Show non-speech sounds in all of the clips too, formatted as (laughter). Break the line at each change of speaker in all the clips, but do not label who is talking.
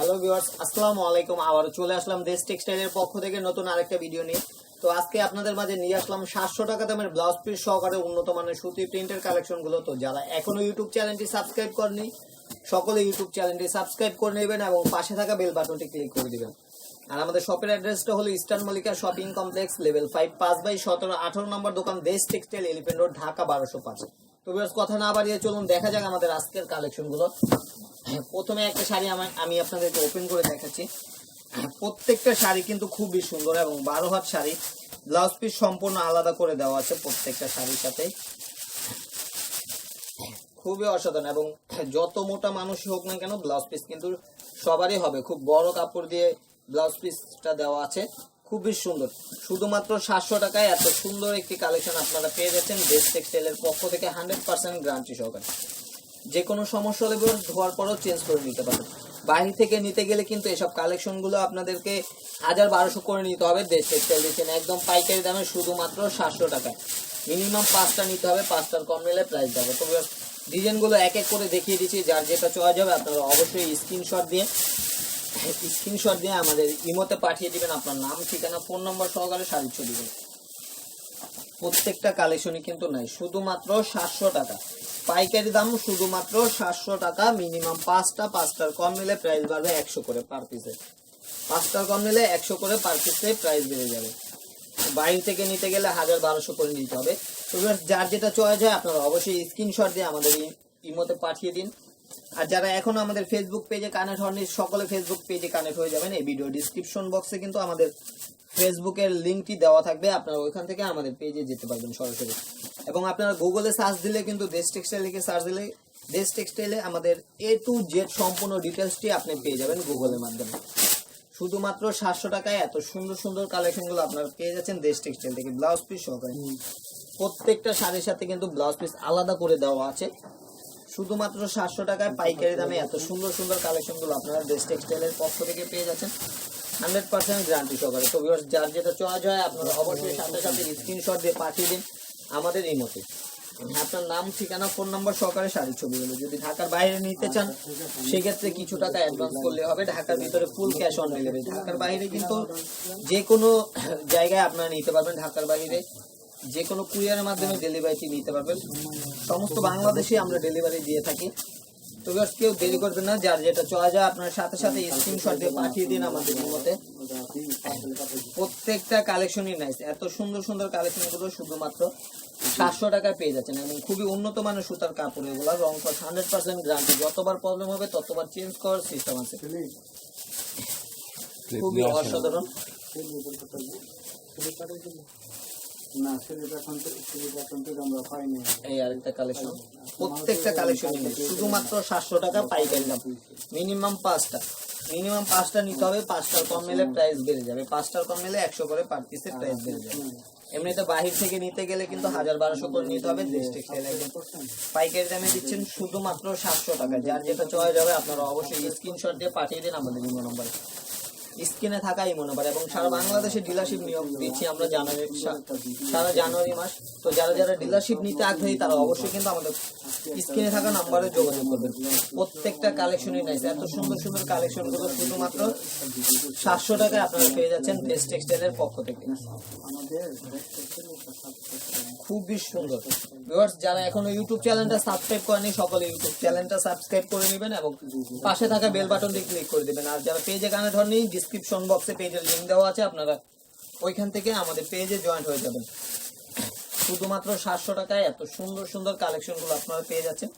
Hello viewers, আসসালামু আলাইকুম। আবার চলে আসলাম দেশ টেক্সটাইলের পক্ষ থেকে নতুন আরেকটা ভিডিও নিয়ে। তো আজকে আপনাদের মাঝে নিয়ে আসলাম সাতশো টাকা দামের ব্লাউজ পিস সহকারে উন্নত মানের সুতি প্রিন্টের কালেকশনগুলো তো যারা এখনও ইউটিউব চ্যানেলটি সাবস্ক্রাইব করেনি সকলে ইউটিউব চ্যানেলটি সাবস্ক্রাইব করে নেবেন এবং পাশে থাকা বেল বাটনটি ক্লিক করে দিবেন। আর আমাদের শপের অ্যাড্রেসটা হলো eastern Mallika shopping complex, level five, পাঁচ বাই সতেরো, আঠারো নম্বর দোকান, দেশ টেক্সটাইল, এলিফেন্ট রোড, ঢাকা বারোশো পাঁচ। তো কথা না বাড়িয়ে চলুন, দেখা যাক আমাদের আজকের কালেকশনগুলো প্রথমে একটা শাড়ি আমি আপনাদেরকে ওপেন করে দেখাচ্ছি। প্রত্যেকটা শাড়ি কিন্তু খুবই সুন্দর এবং বারো হাত শাড়ি। ব্লাউজ পিস সম্পূর্ণ আলাদা করে দেওয়া আছে প্রত্যেকটা শাড়ির সাথে। খুবই অসাধারণ এবং যত মোটা মানুষ হোক না কেন ব্লাউজ পিস কিন্তু সবারই হবে। খুব বড় কাপড় দিয়ে ব্লাউজ পিসটা দেওয়া আছে। খুবই সুন্দর। শুধুমাত্র সাতশো টাকায় এত সুন্দর একটি কালেকশন আপনারা পেয়ে যাচ্ছেন। বেস্ট টেক্সটাইলের পক্ষ থেকে হান্ড্রেড পার্সেন্ট গ্যারান্টি সহকারে। যে কোনো সমস্যা হলে ধোয়ার পরও চেঞ্জ করে নিতে পারবেন বাইরে থেকে নিতে গেলে কিন্তু এসব কালেকশনগুলো আপনাদেরকে হাজার বারোশো করে নিতে হবে দেশ। টেক্সটাইল দিচ্ছেন একদম পাইকারি দামে শুধুমাত্র সাতশো টাকায় মিনিমাম পাঁচটা নিতে হবে, পাঁচটার কম নিলে প্রাইস দেবো তবে ডিজাইনগুলো এক এক করে দেখিয়ে দিচ্ছি, যার যেটা চয়েস যাবে আপনারা অবশ্যই স্ক্রিনশট দিয়ে স্ক্রিনশট দিয়ে আমাদের ইমোতে পাঠিয়ে দিবেন, আপনার নাম, ঠিকানা ফোন নম্বর সহকারে শাড়ির ছবি প্রত্যেকটা কালেকশনই কিন্তু নাই, শুধুমাত্র সাতশো টাকা। পাইকারি দাম শুধুমাত্র সাতশো টাকা, মিনিমাম পাঁচটা, পাঁচটার কম নিলে প্রাইস বাড়বে একশো করে পার পিসে পাঁচটার কম নিলে একশো করে পার পিসে প্রাইস বেড়ে যাবে। বাইরে থেকে নিতে গেলে হাজার বারোশো করে নিতে হবে। তো যার যেটা চয়েস হয় আপনারা অবশ্যই স্ক্রিনশট দিয়ে আমাদের ইমোতে পাঠিয়ে দিন। আর যারা এখনও আমাদের ফেসবুক পেজে কানেক্ট হননি, সকলে ফেসবুক পেজে কানেক্ট হয়ে যাবেন। এই ভিডিও ডিসক্রিপশন বক্সে কিন্তু আমাদের ফেসবুকের লিঙ্কটি দেওয়া থাকবে। আপনারা ওইখান থেকে আমাদের পেজে যেতে পারবেন সরাসরি। এবং আপনারা গুগলে সার্চ দিলে কিন্তু দেশ টেক্সটাইল লিখে সার্চ দিলে দেশ টেক্সটাইলে আমাদের এ টু জেড সম্পূর্ণ ডিটেলসটি আপনি পেয়ে যাবেন গুগলের মাধ্যমে। শুধুমাত্র সাতশো টাকায় এত সুন্দর সুন্দর কালেকশনগুলো আপনারা পেয়ে যাচ্ছেন দেশ টেক্সটাইল থেকে ব্লাউজ পিস সহকারে। প্রত্যেকটা শাড়ির সাথে কিন্তু ব্লাউজ পিস আলাদা করে দেওয়া আছে। শুধুমাত্র সাতশো টাকায় পাইকারি দামে এত সুন্দর সুন্দর কালেকশনগুলো আপনারা দেশ টেক্সটাইলের পক্ষ থেকে পেয়ে যাচ্ছেন। হান্ড্রেড পার্সেন্ট গ্যারান্টি সহকারে। তো যার যেটা চয়েস হয় আপনারা অবশ্যই সাথে সাথে স্ক্রিনশট দিয়ে পাঠিয়ে দিন। আমাদের এই মতে। আপনার নাম ঠিকানা ফোন নাম্বার সহকারে শাড়ির ছবিগুলো যদি ঢাকার বাইরে নিতে চান সেক্ষেত্রে কিছু টাকা অ্যাডভান্স করলে হবে। ঢাকার ভিতরে ফুল ক্যাশ অন ডেলিভারি ঢাকার বাইরে কিন্তু যে কোনো (coughs) জায়গায় আপনারা নিতে পারবেন। ঢাকার বাইরে যে কোনো কুরিয়ারের মাধ্যমে ডেলিভারিটি নিতে পারবেন। সমস্ত বাংলাদেশে আমরা ডেলিভারি দিয়ে থাকি। তো viewers, কেউ দেরি করবেন না যার যেটা চলা যায় আপনার সাথে সাথে স্ক্রিনশট দিয়ে পাঠিয়ে দিন আমাদের মতে প্রত্যেকটা কালেকশনই নাইস এত সুন্দর সুন্দর কালেকশনগুলো শুধুমাত্র সাতশো টাকায় পেয়ে যাচ্ছেন। এবং খুবই উন্নত মানের সুতার কাপড় এগুলো রং কস হান্ড্রেড পার্সেন্ট গ্যারান্টি যতবার প্রবলেম হবে ততবার চেঞ্জ করার সিস্টেম আছে। খুবই অসাধারণ।
না ছেলেটা এখন তো ছেলেটা এখন তো আমরা পাইনি।
এই আরেকটা কালেকশন প্রত্যেকটা কালেকশন শুধুমাত্র সাতশো টাকা পাইকারি দাম। মিনিমাম পাঁচটা। মিনিমাম পাঁচটা নিতে হবে পাঁচটার কম নিলে প্রাইস বেড়ে যাবে। পাঁচটার কম নিলে একশো করে পার পিসের প্রাইস বেড়ে যাবে। এমনিতে বাহির থেকে নিতে গেলে কিন্তু হাজার বারোশো করে নিতে হবে দেশ টেক্সটাইল পাইকারি দামে দিচ্ছেন শুধুমাত্র সাতশো টাকা। যার যেটা চয়েস হবে আপনারা অবশ্যই স্ক্রিনশট দিয়ে পাঠিয়ে দিন আমাদের নম্বরে স্ক্রিনে থাকা ইমো নম্বর এবং সারা বাংলাদেশে ডিলারশিপ নিয়োগ দিচ্ছি আমরা জানুয়ারি সারা জানুয়ারি মাস। তো যারা যারা ডিলারশিপ নিতে আগ্রহী, তারা অবশ্যই কিন্তু আমাদের স্ক্রিনে থাকা নাম্বারে যোগাযোগ করবেন। প্রত্যেকটা কালেকশনই নাইস এত সুন্দর সুন্দর কালেকশনগুলো শুধুমাত্র সাতশো টাকায় আপনারা পেয়ে যাচ্ছেন বেস্ট টেক্সটাইলের পক্ষ থেকে। খুবই সুন্দর। ভিউয়ার্স, যারা এখনও ইউটিউব চ্যানেলটা সাবস্ক্রাইব করেনি, সকলে ইউটিউব চ্যানেলটা সাবস্ক্রাইব করে নেবেন এবং পাশে থাকা বেল বাটনটি ক্লিক করে দিবেন। আর যারা পেজে কানেক্ট হননি ডিসক্রিপশন বক্সে পেজের লিংক দেওয়া আছে, আপনারা ওইখান থেকে আমাদের পেজে জয়েন্ট হয়ে যাবেন। শুধুমাত্র সাতশো টাকায় এত সুন্দর সুন্দর কালেকশনগুলো আপনারা পেয়ে যাচ্ছেন।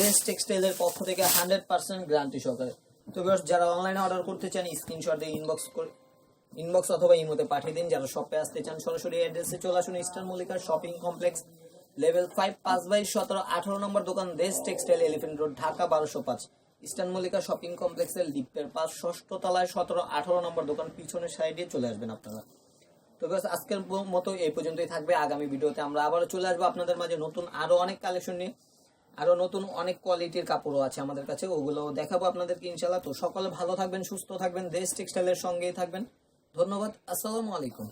দেশ টেক্সটাইলের পক্ষ থেকে হান্ড্রেড পার্সেন্ট গ্যারান্টি সহকারে। তো যারা অনলাইনে অর্ডার করতে চান স্ক্রিনশট দিয়ে ইনবক্স করে ইনবক্স অথবা ইমোতে পাঠিয়ে দিন। যারা শপে আসতে চান, সরাসরি অ্যাড্রেসে চলে আসুন। ইস্টার্ন মল্লিকার শপিং কমপ্লেক্স লেভেল ফাইভ পাঁচ বাই সতেরো, আঠারো নম্বর দোকান দেশ টেক্সটাইল এলিফেন্ট রোড ঢাকা, বারোশো পাঁচ। ইস্টার্ন মল্লিকা শপিং কমপ্লেক্সের লিফটের পাশ, ষষ্ঠ তলায় সতেরো, আঠারো নম্বর দোকান পিছনের সাইডে চলে আসবেন আপনারা। তো ব্যাস আজকের মতো এই পর্যন্তই থাকবে আগামী ভিডিওতে। আমরা আবারও চলে আসব আপনাদের মাঝে নতুন আরও অনেক কালেকশন নিয়ে। আরও নতুন অনেক কোয়ালিটির কাপড়ও আছে আমাদের কাছে, ওগুলো দেখাবো আপনাদেরকে ইনশাল্লাহ তো সকলে ভালো থাকবেন, সুস্থ থাকবেন, দেশ টেক্সটাইলের সঙ্গেই থাকবেন। ধন্যবাদ, আসসালামু আলাইকুম।